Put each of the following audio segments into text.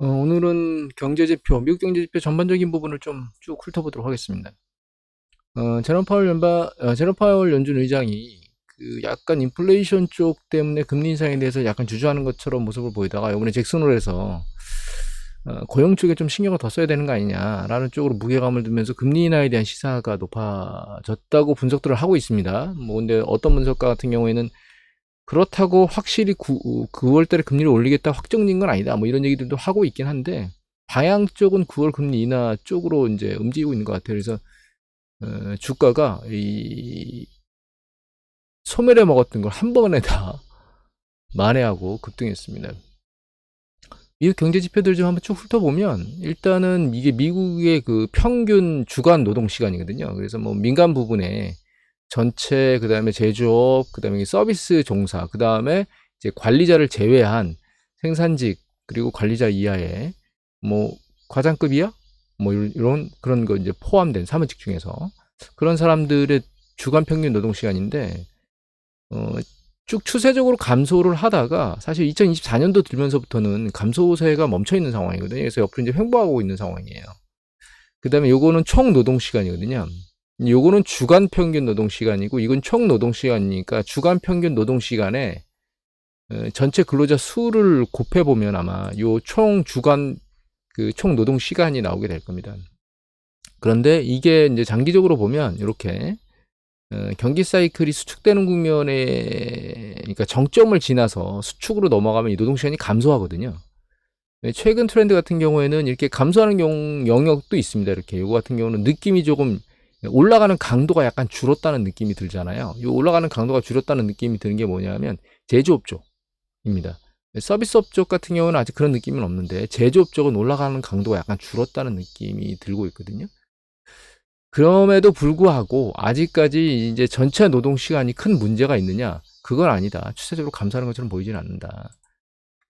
어, 오늘은 경제지표, 미국 경제지표 전반적인 부분을 좀 쭉 훑어보도록 하겠습니다. 어, 제롬 파월 연바, 어, 제롬 파월 연준 의장이 그 약간 인플레이션 쪽 때문에 금리 인상에 대해서 약간 주저하는 것처럼 모습을 보이다가 이번에 잭슨홀에서 어, 고용 쪽에 좀 신경을 더 써야 되는 거 아니냐라는 쪽으로 무게감을 두면서 금리 인하에 대한 시사가 높아졌다고 분석들을 하고 있습니다. 뭐 근데 어떤 분석가 같은 경우에는 그렇다고 확실히 9, 9월 달에 금리를 올리겠다 확정된 건 아니다. 뭐 이런 얘기들도 하고 있긴 한데 방향 쪽은 9월 금리 인하 쪽으로 이제 움직이고 있는 것 같아요. 그래서 어, 주가가 이 소멸해 먹었던 걸 한 번에 다 만회하고 급등했습니다. 미국 경제 지표들 좀 한번 쭉 훑어보면 일단은 이게 미국의 그 평균 주간 노동 시간이거든요. 그래서 뭐 민간 부분에 전체 그다음에 제조업 그다음에 서비스 종사 그다음에 이제 관리자를 제외한 생산직 그리고 관리자 이하의 뭐 과장급 이하 뭐 이런 그런 거 이제 포함된 사무직 중에서 그런 사람들의 주간 평균 노동 시간인데 어, 쭉 추세적으로 감소를 하다가 사실 2024년도 들면서부터는 감소세가 멈춰 있는 상황이거든요. 그래서 옆으로 이제 횡보하고 있는 상황이에요. 그 다음에 요거는 총 노동 시간이거든요. 요거는 주간 평균 노동 시간이고 이건 총 노동 시간이니까 주간 평균 노동 시간에 어, 전체 근로자 수를 곱해 보면 아마 요 총 주간 그 총 노동 시간이 나오게 될 겁니다. 그런데 이게 이제 장기적으로 보면 이렇게 어, 경기 사이클이 수축되는 국면에 그러니까 정점을 지나서 수축으로 넘어가면 이 노동 시간이 감소하거든요. 최근 트렌드 같은 경우에는 이렇게 감소하는 영역도 있습니다. 이렇게 이거 같은 경우는 느낌이 조금 올라가는 강도가 약간 줄었다는 느낌이 들잖아요. 이 올라가는 강도가 줄었다는 느낌이 드는 게 뭐냐면 제조업 쪽입니다. 서비스업 쪽 같은 경우는 아직 그런 느낌은 없는데 제조업 쪽은 올라가는 강도가 약간 줄었다는 느낌이 들고 있거든요. 그럼에도 불구하고 아직까지 이제 전체 노동 시간이 큰 문제가 있느냐? 그건 아니다. 추세적으로 감소하는 것처럼 보이지는 않는다.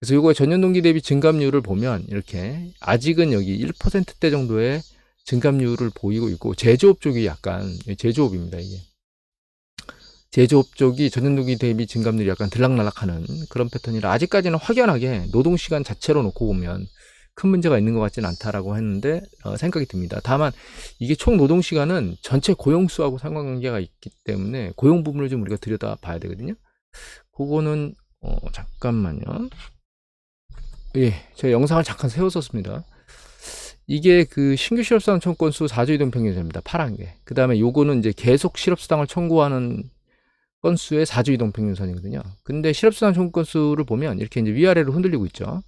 그래서 이거 전년 동기 대비 증감률을 보면 이렇게 아직은 여기 1%대 정도의 증감률을 보이고 있고 제조업 쪽이 약간 제조업입니다 이게 제조업 쪽이 전년도기 대비 증감률이 약간 들락날락하는 그런 패턴이라 아직까지는 확연하게 노동 시간 자체로 놓고 보면 큰 문제가 있는 것 같지는 않다라고 했는데 어, 생각이 듭니다. 다만 이게 총 노동 시간은 전체 고용 수하고 상관관계가 있기 때문에 고용 부분을 좀 우리가 들여다 봐야 되거든요. 그거는 어, 잠깐만요. 예, 제가 영상을 잠깐 세웠었습니다. 이게 그 신규 실업수당 청구 건수 4주 이동 평균선입니다. 파란 게. 그 다음에 요거는 이제 계속 실업수당을 청구하는 건수의 4주 이동 평균선이거든요. 근데 실업수당 청구 건수를 보면 이렇게 이제 위아래로 흔들리고 있죠.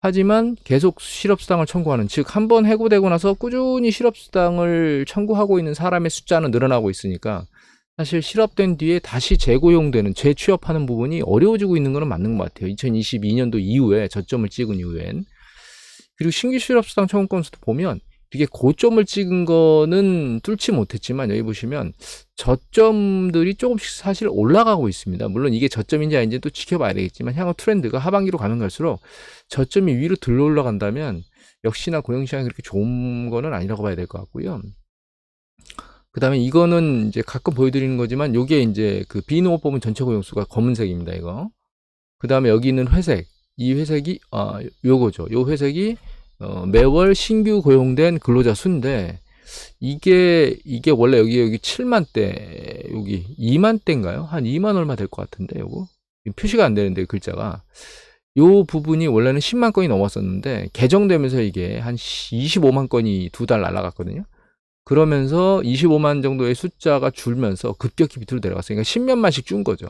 하지만 계속 실업수당을 청구하는 즉 한 번 해고되고 나서 꾸준히 실업수당을 청구하고 있는 사람의 숫자는 늘어나고 있으니까 사실 실업된 뒤에 다시 재고용되는 재취업하는 부분이 어려워지고 있는 것은 맞는 것 같아요. 2022년도 이후에 저점을 찍은 이후엔 그리고 신규 실업수당 청구 건수도 보면 이게 고점을 찍은 거는 뚫지 못했지만 여기 보시면 저점들이 조금씩 사실 올라가고 있습니다. 물론 이게 저점인지 아닌지 또 지켜봐야 되겠지만 향후 트렌드가 하반기로 가면 갈수록 저점이 위로 들러 올라간다면 역시나 고용시장이 그렇게 좋은 거는 아니라고 봐야 될 것 같고요. 그 다음에 이거는 이제 가끔 보여드리는 거지만 요게 이제 그 비농업법은 전체 고용수가 검은색입니다. 이거. 그 다음에 여기 있는 회색. 이 회색이 아 요거죠. 요 회색이 어, 매월 신규 고용된 근로자 수인데 이게 이게 원래 여기 여기 7만 대 여기 2만 대인가요? 한 2만 얼마 될 것 같은데 요거 표시가 안 되는데 글자가 요 부분이 원래는 10만 건이 넘었었는데 개정되면서 이게 한 25만 건이 두 달 날라갔거든요. 그러면서 25만 정도의 숫자가 줄면서 급격히 밑으로 내려갔어요. 그러니까 10몇만씩 준 거죠.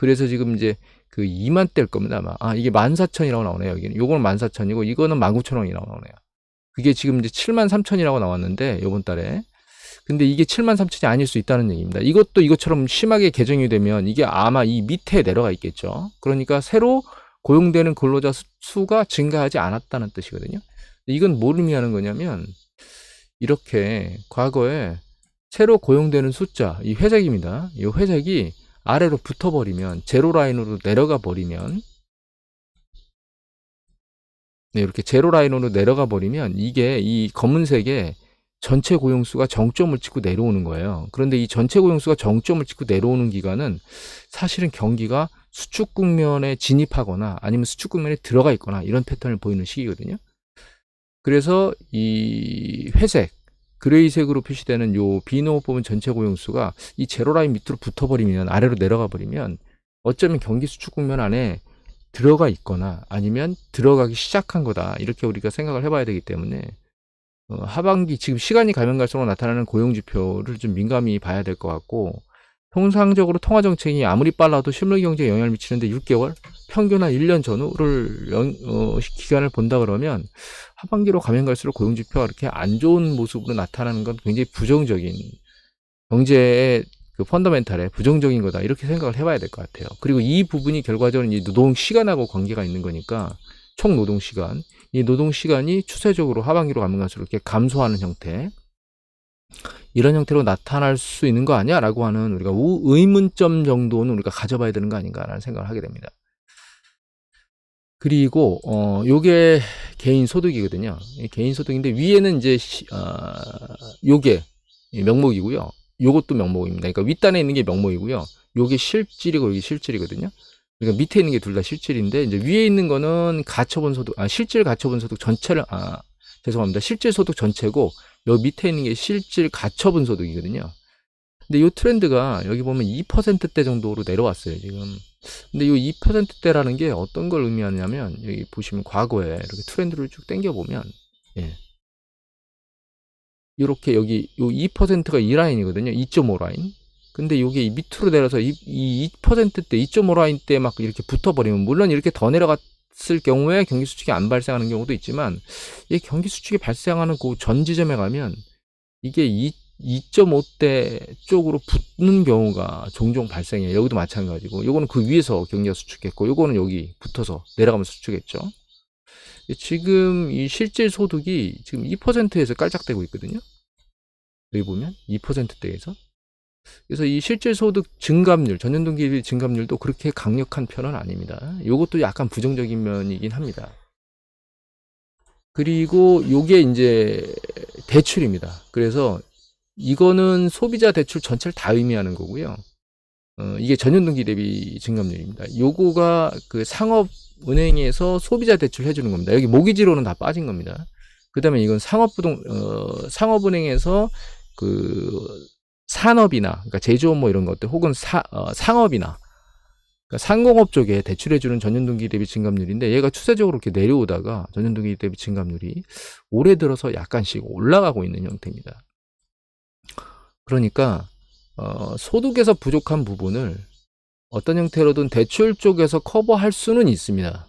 그래서 지금 이제 그 2만 대일 겁니다, 아마. 아, 이게 14,000이라고 나오네요, 여기는. 요거는 14,000이고, 이거는 19,000원이라고 나오네요. 그게 지금 이제 73,000이라고 나왔는데, 요번 달에. 근데 이게 73,000이 아닐 수 있다는 얘기입니다. 이것도 이것처럼 심하게 개정이 되면 이게 아마 이 밑에 내려가 있겠죠. 그러니까 새로 고용되는 근로자 수가 증가하지 않았다는 뜻이거든요. 이건 뭘 의미하는 거냐면, 이렇게 과거에 새로 고용되는 숫자, 이 회색입니다. 이 회색이 아래로 붙어버리면 제로 라인으로 내려가 버리면 네, 이렇게 제로 라인으로 내려가 버리면 이게 이 검은색의 전체 고용수가 정점을 찍고 내려오는 거예요. 그런데 이 전체 고용수가 정점을 찍고 내려오는 기간은 사실은 경기가 수축 국면에 진입하거나 아니면 수축 국면에 들어가 있거나 이런 패턴을 보이는 시기거든요. 그래서 이 회색, 그레이색으로 표시되는 요 비농업부문 전체 고용수가 이 제로라인 밑으로 붙어버리면 아래로 내려가 버리면 어쩌면 경기 수축 국면 안에 들어가 있거나 아니면 들어가기 시작한 거다. 이렇게 우리가 생각을 해봐야 되기 때문에 어, 하반기 지금 시간이 가면 갈수록 나타나는 고용 지표를 좀 민감히 봐야 될 것 같고 통상적으로 통화 정책이 아무리 빨라도 실물 경제에 영향을 미치는데 6개월 평균 한 1년 전후를 연- 어, 기간을 본다 그러면 하반기로 가면 갈수록 고용 지표가 이렇게 안 좋은 모습으로 나타나는 건 굉장히 부정적인 경제의 그 펀더멘탈에 부정적인 거다 이렇게 생각을 해봐야 될 것 같아요. 그리고 이 부분이 결과적으로 이 노동 시간하고 관계가 있는 거니까 총 노동 시간 이 노동 시간이 추세적으로 하반기로 가면 갈수록 이렇게 감소하는 형태 이런 형태로 나타날 수 있는 거 아니야 라고 하는 우리가 우- 의문점 정도는 우리가 가져봐야 되는 거 아닌가라는 생각을 하게 됩니다. 그리고 어 요게 개인 소득이거든요. 이 개인 소득인데 위에는 이제 시, 아 요게 이 명목이고요. 요것도 명목입니다. 그러니까 윗단에 있는 게 명목이고요. 요게 실질이고 여기 실질이거든요. 그러니까 밑에 있는 게 둘 다 실질인데 이제 위에 있는 거는 가처분 소득 아 실질 가처분 소득 전체를 아 죄송합니다. 실질 소득 전체고 요 밑에 있는 게 실질 가처분 소득이거든요. 근데 요 트렌드가 여기 보면 2%대 정도로 내려왔어요, 지금. 근데 이 2%대라는 게 어떤 걸 의미하냐면 여기 보시면 과거에 이렇게 트렌드를 쭉 당겨 보면 예. 이렇게 여기 요 2%가 이 라인이거든요. 2.5 라인. 근데 요게 이 밑으로 내려서 이, 이 2%대 2.5 라인 때 막 이렇게 붙어 버리면 물론 이렇게 더 내려갔을 경우에 경기 수축이 안 발생하는 경우도 있지만 이 경기 수축이 발생하는 그 전 지점에 가면 이게 2 2.5대 쪽으로 붙는 경우가 종종 발생해요. 여기도 마찬가지고, 요거는 그 위에서 경기가 수축했고, 요거는 여기 붙어서 내려가면서 수축했죠. 지금 이 실질 소득이 지금 2%에서 깔짝대고 있거든요. 여기 보면 2%대에서. 그래서 이 실질 소득 증감률, 전년 동기 대비 증감률도 그렇게 강력한 편은 아닙니다. 요것도 약간 부정적인 면이긴 합니다. 그리고 요게 이제 대출입니다. 그래서 이거는 소비자 대출 전체를 다 의미하는 거고요. 어, 이게 전년동기 대비 증감률입니다. 요거가 그 상업은행에서 소비자 대출 해주는 겁니다. 여기 모기지로는 다 빠진 겁니다. 그 다음에 이건 상업부동, 어, 상업은행에서 그 산업이나, 그러니까 제조업 뭐 이런 것들, 혹은 사, 어, 상업이나, 그러니까 상공업 쪽에 대출해주는 전년동기 대비 증감률인데 얘가 추세적으로 이렇게 내려오다가 전년동기 대비 증감률이 올해 들어서 약간씩 올라가고 있는 형태입니다. 그러니까 어, 소득에서 부족한 부분을 어떤 형태로든 대출 쪽에서 커버할 수는 있습니다.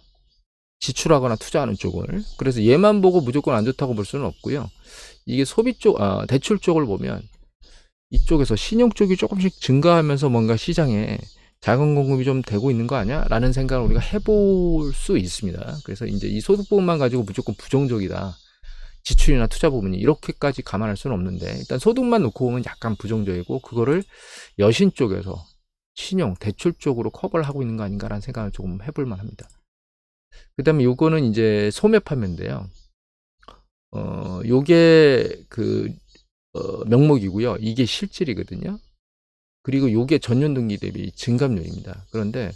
지출하거나 투자하는 쪽을. 그래서 얘만 보고 무조건 안 좋다고 볼 수는 없고요. 이게 소비 쪽, 아, 대출 쪽을 보면 이쪽에서 신용 쪽이 조금씩 증가하면서 뭔가 시장에 자금 공급이 좀 되고 있는 거 아니야? 라는 생각을 우리가 해볼 수 있습니다. 그래서 이제 이 소득 부분만 가지고 무조건 부정적이다. 지출이나 투자 부분이 이렇게까지 감안할 수는 없는데 일단 소득만 놓고 보면 약간 부정적이고 그거를 여신 쪽에서 신용, 대출 쪽으로 커버를 하고 있는 거 아닌가라는 생각을 조금 해볼 만합니다. 그 다음에 요거는 이제 소매 판매인데요. 어, 요게 그, 어, 명목이고요. 이게 실질이거든요. 그리고 요게 전년 동기 대비 증감률입니다. 그런데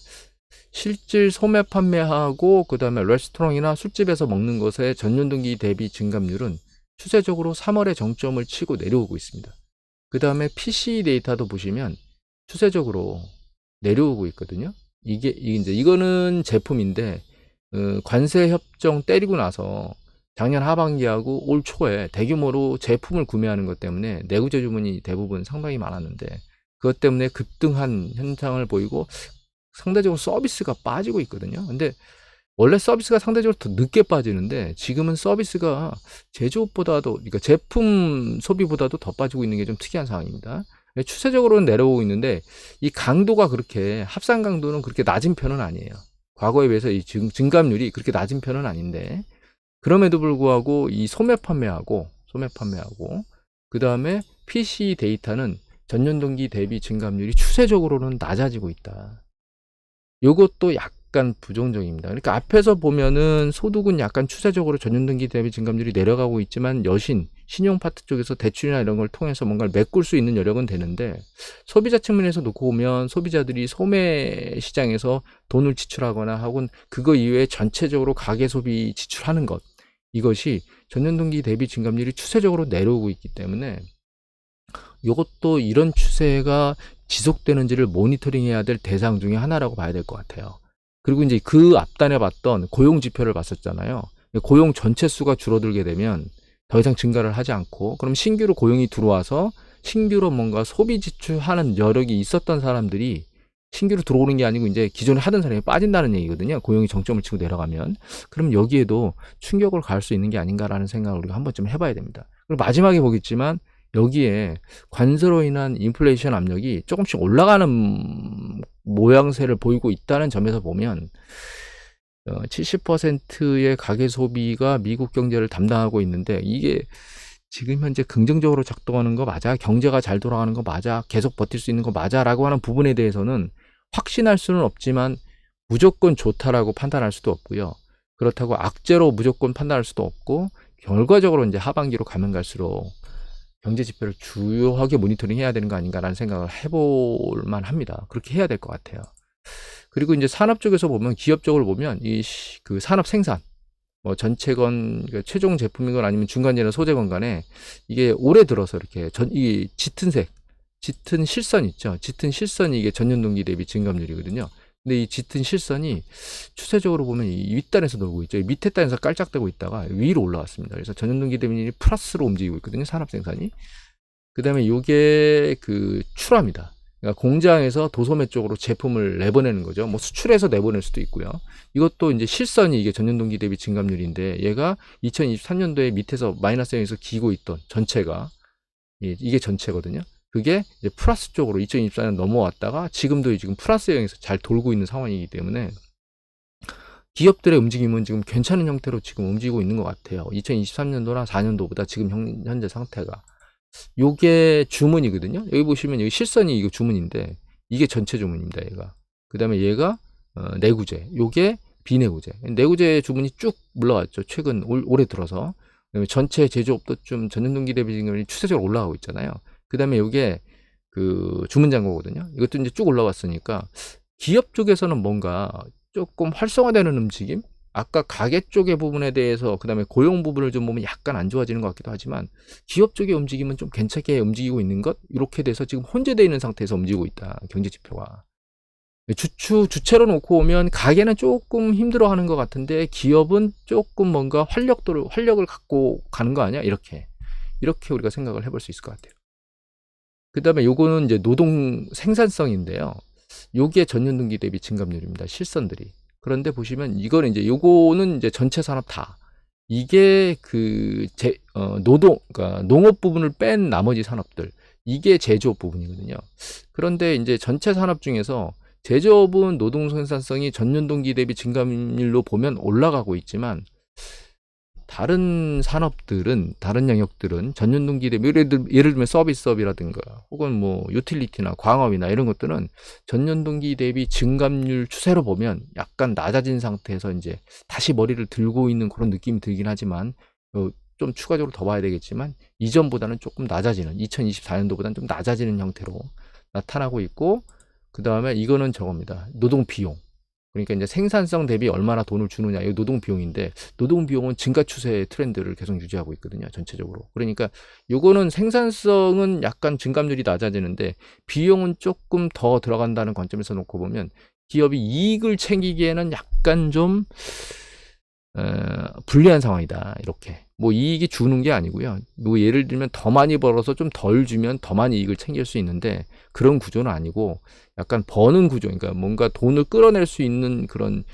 실질 소매 판매하고 그다음에 레스토랑이나 술집에서 먹는 것의 전년 동기 대비 증감률은 추세적으로 3월에 정점을 치고 내려오고 있습니다. 그다음에 PC 데이터도 보시면 추세적으로 내려오고 있거든요. 이게 이제 이거는 제품인데 어, 관세 협정 때리고 나서 작년 하반기하고 올 초에 대규모로 제품을 구매하는 것 때문에 내구재 주문이 대부분 상당히 많았는데 그것 때문에 급등한 현상을 보이고 상대적으로 서비스가 빠지고 있거든요. 근데 원래 서비스가 상대적으로 더 늦게 빠지는데 지금은 서비스가 제조업보다도 그러니까 제품 소비보다도 더 빠지고 있는 게 좀 특이한 상황입니다. 추세적으로는 내려오고 있는데 이 강도가 그렇게 합산 강도는 그렇게 낮은 편은 아니에요. 과거에 비해서 이 증, 증감률이 그렇게 낮은 편은 아닌데 그럼에도 불구하고 이 소매 판매하고 소매 판매하고 그 다음에 PC 데이터는 전년 동기 대비 증감률이 추세적으로는 낮아지고 있다. 요것도 약간 부정적입니다. 그러니까 앞에서 보면은 소득은 약간 추세적으로 전년등기 대비 증감률이 내려가고 있지만 여신, 신용 파트 쪽에서 대출이나 이런 걸 통해서 뭔가를 메꿀 수 있는 여력은 되는데 소비자 측면에서 놓고 보면 소비자들이 소매 시장에서 돈을 지출하거나 혹은 그거 이외에 전체적으로 가계 소비 지출하는 것 이것이 전년 동기 대비 증감률이 추세적으로 내려오고 있기 때문에 이것도 이런 추세가 지속되는지를 모니터링해야 될 대상 중에 하나라고 봐야 될 것 같아요. 그리고 이제 그 앞단에 봤던 고용 지표를 봤었잖아요. 고용 전체 수가 줄어들게 되면 더 이상 증가를 하지 않고 그럼 신규로 고용이 들어와서 신규로 뭔가 소비 지출하는 여력이 있었던 사람들이 신규로 들어오는 게 아니고 이제 기존에 하던 사람이 빠진다는 얘기거든요. 고용이 정점을 치고 내려가면. 그럼 여기에도 충격을 가할 수 있는 게 아닌가라는 생각을 우리가 한 번쯤 해봐야 됩니다. 그리고 마지막에 보겠지만 여기에 관세로 인한 인플레이션 압력이 조금씩 올라가는 모양새를 보이고 있다는 점에서 보면 70%의 가계 소비가 미국 경제를 담당하고 있는데 이게 지금 현재 긍정적으로 작동하는 거 맞아? 경제가 잘 돌아가는 거 맞아? 계속 버틸 수 있는 거 맞아? 라고 하는 부분에 대해서는 확신할 수는 없지만 무조건 좋다라고 판단할 수도 없고요. 그렇다고 악재로 무조건 판단할 수도 없고 결과적으로 이제 하반기로 가면 갈수록 경제 지표를 주요하게 모니터링 해야 되는 거 아닌가라는 생각을 해볼 만합니다. 그렇게 해야 될 것 같아요. 그리고 이제 산업 쪽에서 보면 기업 쪽을 보면 이 그 산업 생산 뭐 전체건 그러니까 최종 제품이건 아니면 중간재나 소재건 간에 이게 올해 들어서 이렇게 전 이 짙은 색 짙은 실선 있죠. 짙은 실선이 이게 전년 동기 대비 증감률이거든요. 근데 이 짙은 실선이 추세적으로 보면 이 윗단에서 놀고 있죠. 이 밑에 단에서 깔짝대고 있다가 위로 올라왔습니다. 그래서 전년 동기 대비율이 플러스로 움직이고 있거든요. 산업 생산이. 그다음에 요게 그 출하입니다. 그러니까 공장에서 도소매 쪽으로 제품을 내보내는 거죠. 뭐 수출해서 내보낼 수도 있고요. 이것도 이제 실선이 이게 전년 동기 대비 증감률인데 얘가 2023년도에 밑에서 마이너스 영에서 기고 있던 전체가 예, 이게 전체거든요. 그게 이제 플러스 쪽으로 2024년 넘어왔다가 지금도 지금 플러스 영에서 잘 돌고 있는 상황이기 때문에 기업들의 움직임은 지금 괜찮은 형태로 지금 움직이고 있는 것 같아요. 2023년도나 4년도보다 지금 현재 상태가. 요게 주문이거든요. 여기 보시면 여기 실선이 이거 주문인데 이게 전체 주문입니다. 얘가. 그 다음에 얘가 어, 내구재. 요게 비내구재. 내구재 주문이 쭉 물러왔죠. 최근 올, 올해 들어서. 그다음에 전체 제조업도 좀 전년 동기 대비 증감이 추세적으로 올라가고 있잖아요. 그 다음에 요게 그 주문 잔고거든요. 이것도 이제 쭉 올라왔으니까 기업 쪽에서는 뭔가 조금 활성화되는 움직임? 아까 가계 쪽의 부분에 대해서 그다음에 고용 부분을 좀 보면 약간 안 좋아지는 것 같기도 하지만 기업 쪽의 움직임은 좀 괜찮게 움직이고 있는 것 이렇게 돼서 지금 혼재되어 있는 상태에서 움직이고 있다 경제 지표가 주추 주체로 놓고 오면 가게는 조금 힘들어하는 것 같은데 기업은 조금 뭔가 활력도를 활력을 갖고 가는 거 아니야 이렇게 이렇게 우리가 생각을 해볼 수 있을 것 같아요. 그 다음에 요거는 이제 노동 생산성인데요. 요게 전년 동기 대비 증감률입니다. 실선들이. 그런데 보시면 이거는 이제 요거는 이제 전체 산업 다 이게 그 제, 어, 노동, 그러니까 농업 부분을 뺀 나머지 산업들 이게 제조업 부분이거든요. 그런데 이제 전체 산업 중에서 제조업은 노동 생산성이 전년 동기 대비 증감률로 보면 올라가고 있지만 다른 산업들은 다른 영역들은 전년 동기 대비 예를, 들, 예를 들면 서비스업이라든가 혹은 뭐 유틸리티나 광업이나 이런 것들은 전년 동기 대비 증감률 추세로 보면 약간 낮아진 상태에서 이제 다시 머리를 들고 있는 그런 느낌이 들긴 하지만 어, 좀 추가적으로 더 봐야 되겠지만 이전보다는 조금 낮아지는 2024년도보다는 좀 낮아지는 형태로 나타나고 있고 그 다음에 이거는 저겁니다. 노동 비용 그러니까 이제 생산성 대비 얼마나 돈을 주느냐 이 노동 비용인데 노동 비용은 증가 추세의 트렌드를 계속 유지하고 있거든요 전체적으로. 그러니까 요거는 생산성은 약간 증감률이 낮아지는데 비용은 조금 더 들어간다는 관점에서 놓고 보면 기업이 이익을 챙기기에는 약간 좀 어, 불리한 상황이다 이렇게 뭐 이익이 주는 게 아니고요. 뭐 예를 들면 더 많이 벌어서 좀 덜 주면 더 많이 이익을 챙길 수 있는데 그런 구조는 아니고 약간 버는 구조. 그러니까 뭔가 돈을 끌어낼 수 있는 그런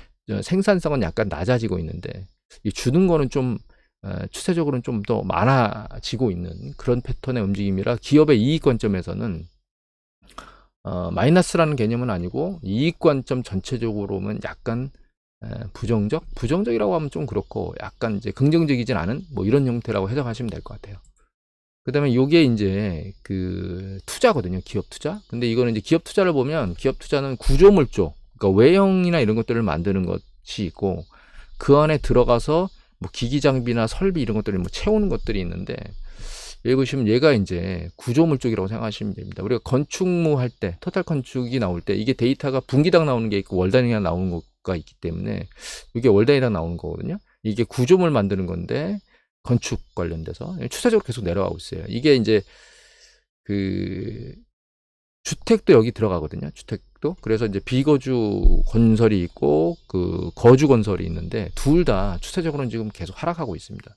생산성은 약간 낮아지고 있는데 이 주는 거는 좀 어, 추세적으로는 좀 더 많아지고 있는 그런 패턴의 움직임이라 기업의 이익 관점에서는 어, 마이너스라는 개념은 아니고 이익 관점 전체적으로는 약간 부정적? 부정적이라고 하면 좀 그렇고 약간 이제 긍정적이진 않은 뭐 이런 형태라고 해석하시면 될 것 같아요. 그 다음에 요게 이제 그 투자거든요. 기업 투자. 근데 이거는 이제 기업 투자를 보면 기업 투자는 구조물 쪽, 그러니까 외형이나 이런 것들을 만드는 것이 있고 그 안에 들어가서 뭐 기기 장비나 설비 이런 것들을 뭐 채우는 것들이 있는데 여기 보시면 얘가 이제 구조물 쪽이라고 생각하시면 됩니다. 우리가 건축무 할 때, 토탈 건축이 나올 때 이게 데이터가 분기당 나오는 게 있고 월 단위가 나오는 거, 가 있기 때문에 이게 월단위당 나오는 거거든요. 이게 구조물 만드는 건데 건축 관련돼서 추세적으로 계속 내려가고 있어요. 이게 이제 그 주택도 여기 들어가거든요. 주택도. 그래서 이제 비거주 건설이 있고 그 거주 건설이 있는데 둘 다 추세적으로는 지금 계속 하락하고 있습니다.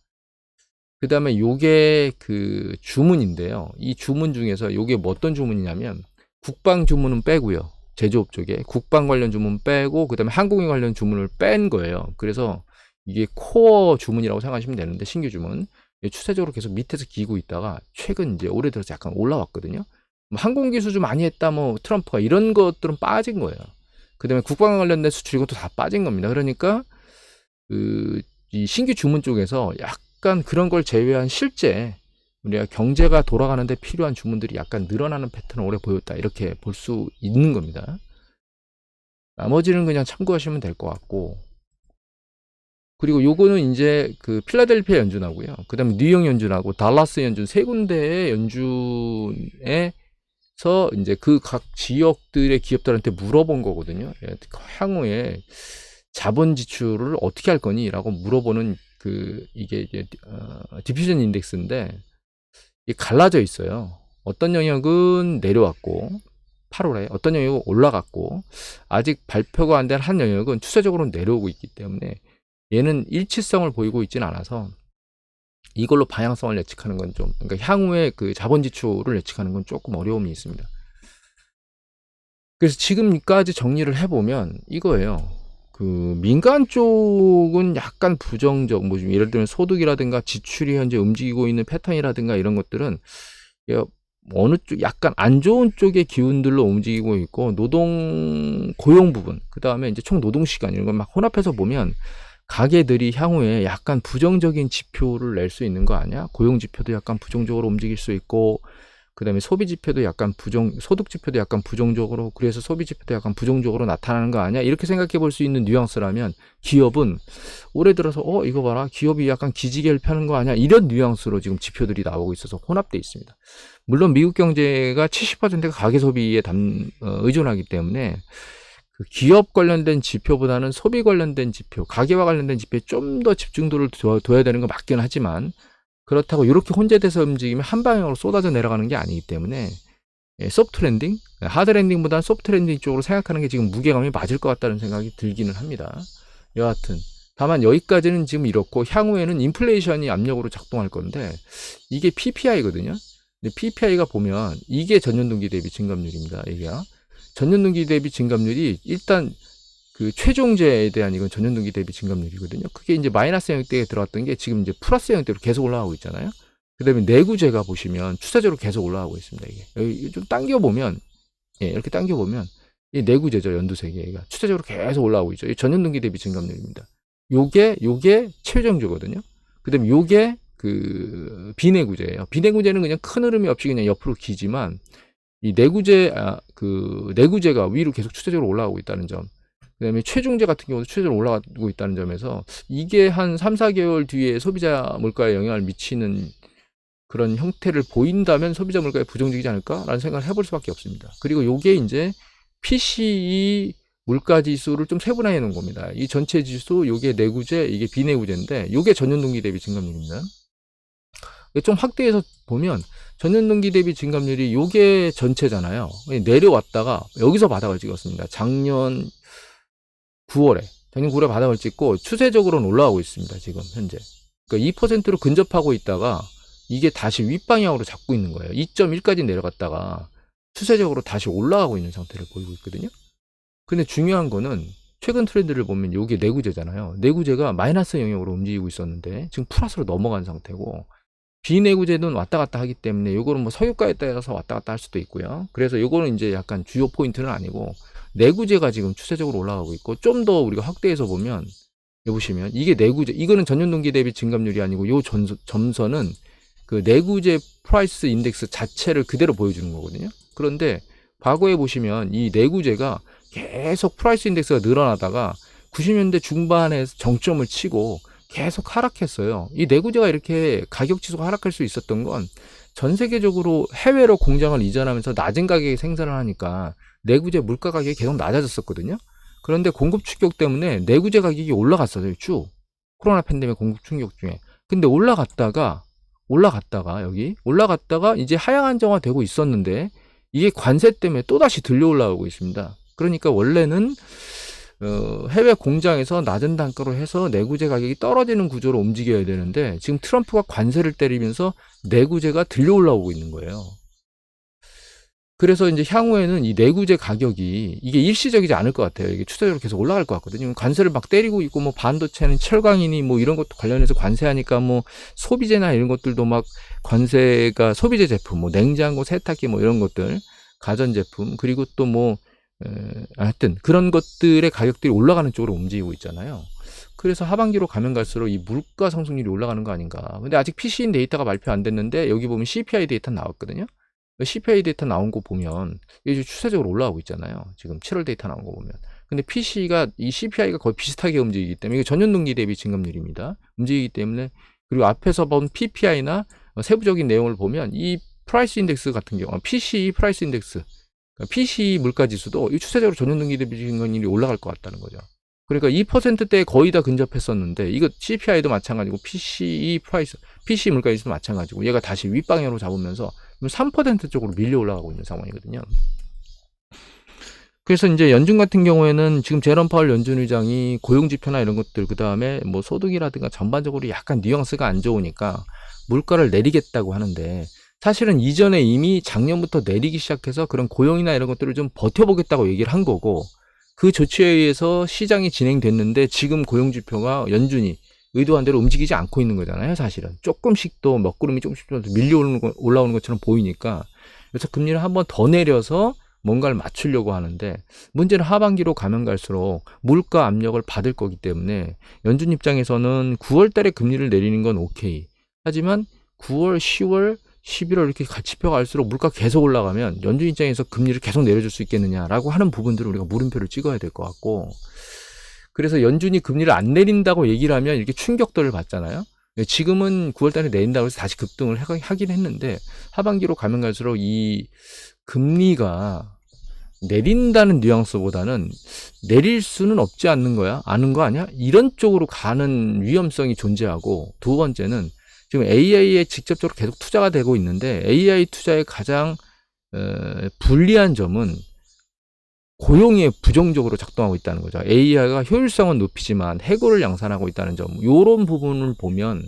그 다음에 요게 그 주문인데요. 이 주문 중에서 요게 뭐 어떤 주문이냐면 국방 주문은 빼고요. 제조업 쪽에 국방 관련 주문 빼고 그다음에 항공기 관련 주문을 뺀 거예요. 그래서 이게 코어 주문이라고 생각하시면 되는데 신규 주문 추세적으로 계속 밑에서 기고 있다가 최근 이제 올해 들어서 약간 올라왔거든요. 뭐 항공기 수주 많이 했다 뭐 트럼프가 이런 것들은 빠진 거예요. 그다음에 국방 관련된 수출 이것도 다 빠진 겁니다. 그러니까 그 이 신규 주문 쪽에서 약간 그런 걸 제외한 실제 우리가 경제가 돌아가는데 필요한 주문들이 약간 늘어나는 패턴을 올해 보였다 이렇게 볼 수 있는 겁니다. 나머지는 그냥 참고하시면 될 것 같고 그리고 요거는 이제 그 필라델피아 연준하고요. 그 다음에 뉴욕 연준하고 달라스 연준 세 군데의 연준에서 이제 그 각 지역들의 기업들한테 물어본 거거든요. 예, 향후에 자본 지출을 어떻게 할 거니 라고 물어보는 그 이게 이제 어, 디퓨전 인덱스인데 이 갈라져 있어요. 어떤 영역은 내려왔고 8월에 어떤 영역은 올라갔고 아직 발표가 안 된 한 영역은 추세적으로 내려오고 있기 때문에 얘는 일치성을 보이고 있지는 않아서 이걸로 방향성을 예측하는 건 좀 그러니까 향후에 그 자본 지출을 예측하는 건 조금 어려움이 있습니다. 그래서 지금까지 정리를 해보면 이거예요. 그 민간 쪽은 약간 부정적, 뭐 예를 들면 소득이라든가 지출이 현재 움직이고 있는 패턴이라든가 이런 것들은 어느 쪽 약간 안 좋은 쪽의 기운들로 움직이고 있고 노동 고용 부분 그 다음에 이제 총 노동 시간 이런 걸 막 혼합해서 보면 가게들이 향후에 약간 부정적인 지표를 낼 수 있는 거 아니야? 고용 지표도 약간 부정적으로 움직일 수 있고 그다음에 소비 지표도 약간 부정 소득 지표도 약간 부정적으로 그래서 소비 지표도 약간 부정적으로 나타나는 거 아니야? 이렇게 생각해 볼 수 있는 뉘앙스라면 기업은 올해 들어서 어 이거 봐라 기업이 약간 기지개를 펴는 거 아니야? 이런 뉘앙스로 지금 지표들이 나오고 있어서 혼합돼 있습니다. 물론 미국 경제가 70%가 가계 소비에 담, 어, 의존하기 때문에 그 기업 관련된 지표보다는 소비 관련된 지표, 가계와 관련된 지표에 좀 더 집중도를 둬야 되는 건 맞긴 하지만 그렇다고 이렇게 혼재돼서 움직이면 한 방향으로 쏟아져 내려가는 게 아니기 때문에 예, 소프트 랜딩, 하드 랜딩보다는 소프트 랜딩 쪽으로 생각하는 게 지금 무게감이 맞을 것 같다는 생각이 들기는 합니다. 여하튼 다만 여기까지는 지금 이렇고 향후에는 인플레이션이 압력으로 작동할 건데 이게 PPI거든요. 근데 PPI가 보면 이게 전년 동기 대비 증감률입니다. 이게 전년 동기 대비 증감률이 일단 그 최종제에 대한 이건 전년 동기 대비 증감률이거든요. 그게 이제 마이너스 영역대에 들어왔던 게 지금 이제 플러스 영역대로 계속 올라가고 있잖아요. 그다음에 내구재가 보시면 추세적으로 계속 올라가고 있습니다. 이게 여기 좀 당겨 보면 예, 이렇게 당겨 보면 이 내구재죠 연두색이가 추세적으로 계속 올라가고 있죠. 이 전년 동기 대비 증감률입니다. 요게 요게 최종주거든요. 그다음에 요게 그 비내구재예요. 비내구재는 그냥 큰 흐름이 없이 그냥 옆으로 기지만 이 내구재 아, 그 내구재가 위로 계속 추세적으로 올라가고 있다는 점. 그다음에 최종재 같은 경우도 추세적으로 올라가고 있다는 점에서 이게 한 3, 4개월 뒤에 소비자 물가에 영향을 미치는 그런 형태를 보인다면 소비자 물가에 부정적이지 않을까라는 생각을 해볼 수밖에 없습니다. 그리고 요게 이제 PCE 물가 지수를 좀 세분화해 놓은 겁니다. 이 전체 지수, 요게 내구재, 이게 비내구재인데, 요게 전년 동기 대비 증감률입니다. 좀 확대해서 보면 전년 동기 대비 증감률이 요게 전체잖아요. 내려왔다가 여기서 바닥을 찍었습니다. 작년 9월에 작년 9월에 바닥을 찍고 추세적으로는 올라가고 있습니다. 지금 현재. 그러니까 2%로 근접하고 있다가 이게 다시 윗방향으로 잡고 있는 거예요. 2.1까지 내려갔다가 추세적으로 다시 올라가고 있는 상태를 보이고 있거든요. 근데 중요한 거는 최근 트렌드를 보면 이게 내구재잖아요. 내구재가 마이너스 영역으로 움직이고 있었는데 지금 플러스로 넘어간 상태고 비내구재는 왔다 갔다 하기 때문에 요거는 뭐 석유가에 따라서 왔다 갔다 할 수도 있고요. 그래서 요거는 이제 약간 주요 포인트는 아니고 내구재가 지금 추세적으로 올라가고 있고 좀 더 우리가 확대해서 보면 보시면 이게 내구재 이거는 전년 동기 대비 증감률이 아니고 요 전서, 점선은 그 내구재 프라이스 인덱스 자체를 그대로 보여주는 거거든요. 그런데 과거에 보시면 이 내구재가 계속 프라이스 인덱스가 늘어나다가 90년대 중반에 정점을 치고 계속 하락했어요. 이 내구재가 이렇게 가격 지수가 하락할 수 있었던 건 전 세계적으로 해외로 공장을 이전하면서 낮은 가격에 생산을 하니까 내구재 물가 가격이 계속 낮아졌었거든요. 그런데 공급 충격 때문에 내구재 가격이 올라갔어요. 쭉. 코로나 팬데믹 공급 충격 중에. 근데 올라갔다가 올라갔다가 여기 올라갔다가 이제 하향 안정화되고 있었는데 이게 관세 때문에 또 다시 들려 올라오고 있습니다. 그러니까 원래는 어, 해외 공장에서 낮은 단가로 해서 내구재 가격이 떨어지는 구조로 움직여야 되는데 지금 트럼프가 관세를 때리면서 내구재가 들려 올라오고 있는 거예요. 그래서 이제 향후에는 이 내구재 가격이 이게 일시적이지 않을 것 같아요. 이게 추세적으로 계속 올라갈 것 같거든요. 관세를 막 때리고 있고 뭐 반도체는 철강이니 뭐 이런 것도 관련해서 관세하니까 뭐 소비재나 이런 것들도 막 관세가 소비재 제품 뭐 냉장고, 세탁기 뭐 이런 것들 가전 제품 그리고 또뭐 하여튼 그런 것들의 가격들이 올라가는 쪽으로 움직이고 있잖아요. 그래서 하반기로 가면 갈수록 이 물가 상승률이 올라가는 거 아닌가. 근데 아직 PC인 데이터가 발표 안 됐는데 여기 보면 CPI 데이터 나왔거든요. CPI 데이터 나온 거 보면 이게 추세적으로 올라오고 있잖아요. 지금 7월 데이터 나온 거 보면. 근데 PC가 이 CPI가 거의 비슷하게 움직이기 때문에 이게 전년 동기 대비 증감률입니다. 움직이기 때문에 그리고 앞에서 본 PPI나 세부적인 내용을 보면 이 프라이스 인덱스 같은 경우 PC 프라이스 인덱스 그러니까 PC 물가 지수도 이 추세적으로 전년 동기 대비 증감률이 올라갈 것 같다는 거죠. 그러니까 2%대에 거의 다 근접했었는데 이거 CPI도 마찬가지고 PCE 프라이스 PC 물가 지수도 마찬가지고 얘가 다시 윗방향으로 잡으면서 3% 쪽으로 밀려 올라가고 있는 상황이거든요. 그래서 이제 연준 같은 경우에는 지금 제런 파월 연준 의장이 고용 지표나 이런 것들 그다음에 뭐 소득이라든가 전반적으로 약간 뉘앙스가 안 좋으니까 물가를 내리겠다고 하는데 사실은 이전에 이미 작년부터 내리기 시작해서 그런 고용이나 이런 것들을 좀 버텨보겠다고 얘기를 한 거고 그 조치에 의해서 시장이 진행됐는데 지금 고용 지표가 연준이 의도한 대로 움직이지 않고 있는 거잖아요, 사실은. 조금씩 또 먹구름이 조금씩 좀 밀려오는 거, 올라오는 것처럼 보이니까. 그래서 금리를 한 번 더 내려서 뭔가를 맞추려고 하는데 문제는 하반기로 가면 갈수록 물가 압력을 받을 거기 때문에 연준 입장에서는 9월 달에 금리를 내리는 건 오케이. 하지만 9월, 10월, 11월 이렇게 같이 펴갈수록 물가 계속 올라가면 연준 입장에서 금리를 계속 내려줄 수 있겠느냐라고 하는 부분들을 우리가 물음표를 찍어야 될 것 같고 그래서 연준이 금리를 안 내린다고 얘기를 하면 이렇게 충격들을 받잖아요. 지금은 9월 달에 내린다고 해서 다시 급등을 하긴 했는데 하반기로 가면 갈수록 이 금리가 내린다는 뉘앙스보다는 내릴 수는 없지 않는 거야? 아는 거 아니야? 이런 쪽으로 가는 위험성이 존재하고 두 번째는 지금 AI에 직접적으로 계속 투자가 되고 있는데 AI 투자의 가장 어, 불리한 점은 고용에 부정적으로 작동하고 있다는 거죠. AI가 효율성은 높이지만 해고를 양산하고 있다는 점. 요런 부분을 보면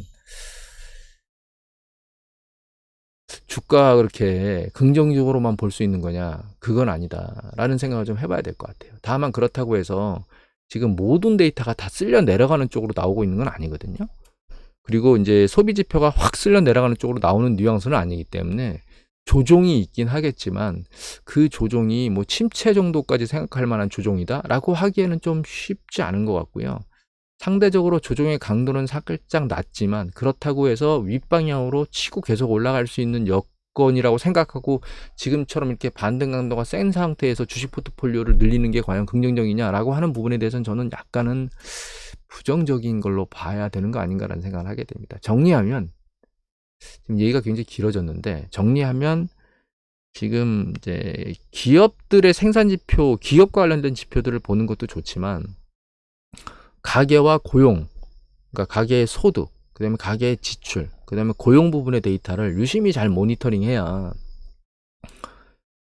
주가 그렇게 긍정적으로만 볼 수 있는 거냐? 그건 아니다. 라는 생각을 좀 해봐야 될 것 같아요. 다만 그렇다고 해서 지금 모든 데이터가 다 쓸려 내려가는 쪽으로 나오고 있는 건 아니거든요. 그리고 이제 소비 지표가 확 쓸려 내려가는 쪽으로 나오는 뉘앙스는 아니기 때문에 조종이 있긴 하겠지만 그 조종이 뭐 침체 정도까지 생각할 만한 조종이다라고 하기에는 좀 쉽지 않은 것 같고요. 상대적으로 조종의 강도는 살짝 낮지만 그렇다고 해서 윗방향으로 치고 계속 올라갈 수 있는 여건이라고 생각하고 지금처럼 이렇게 반등 강도가 센 상태에서 주식 포트폴리오를 늘리는 게 과연 긍정적이냐라고 하는 부분에 대해서는 저는 약간은 부정적인 걸로 봐야 되는 거 아닌가라는 생각을 하게 됩니다. 정리하면 지금 얘기가 굉장히 길어졌는데 정리하면 지금 이제 기업들의 생산 지표, 기업과 관련된 지표들을 보는 것도 좋지만 가계와 고용, 그러니까 가계의 소득, 그다음에 가계의 지출, 그다음에 고용 부분의 데이터를 유심히 잘 모니터링해야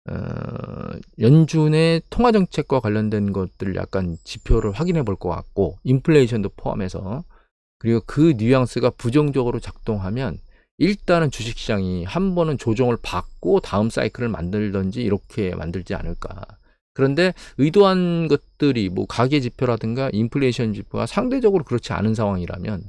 어, 연준의 통화 정책과 관련된 것들을 약간 지표를 확인해 볼 것 같고 인플레이션도 포함해서 그리고 그 뉘앙스가 부정적으로 작동하면 일단은 주식시장이 한 번은 조정을 받고 다음 사이클을 만들던지 이렇게 만들지 않을까. 그런데 의도한 것들이 뭐 가계 지표라든가 인플레이션 지표가 상대적으로 그렇지 않은 상황이라면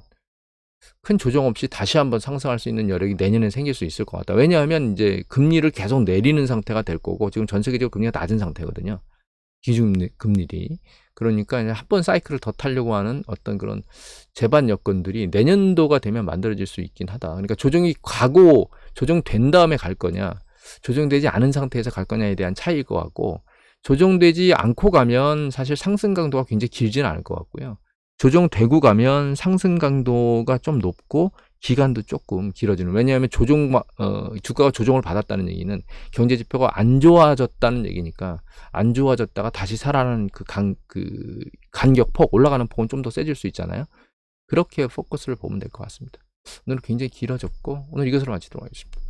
큰 조정 없이 다시 한번 상승할 수 있는 여력이 내년에 생길 수 있을 것 같다. 왜냐하면 이제 금리를 계속 내리는 상태가 될 거고 지금 전 세계적으로 금리가 낮은 상태거든요. 기준금리들이. 그러니까 한 번 사이클을 더 타려고 하는 어떤 그런 재반 여건들이 내년도가 되면 만들어질 수 있긴 하다. 그러니까 조정이 가고 조정된 다음에 갈 거냐, 조정되지 않은 상태에서 갈 거냐에 대한 차이일 것 같고, 조정되지 않고 가면 사실 상승 강도가 굉장히 길지는 않을 것 같고요. 조정되고 가면 상승 강도가 좀 높고 기간도 조금 길어지는. 왜냐하면 조정, 어, 주가가 조정을 받았다는 얘기는 경제 지표가 안 좋아졌다는 얘기니까 안 좋아졌다가 다시 살아나는 그 간, 그 간격폭, 올라가는 폭은 좀 더 세질 수 있잖아요. 그렇게 포커스를 보면 될 것 같습니다. 오늘 굉장히 길어졌고 오늘 이것으로 마치도록 하겠습니다.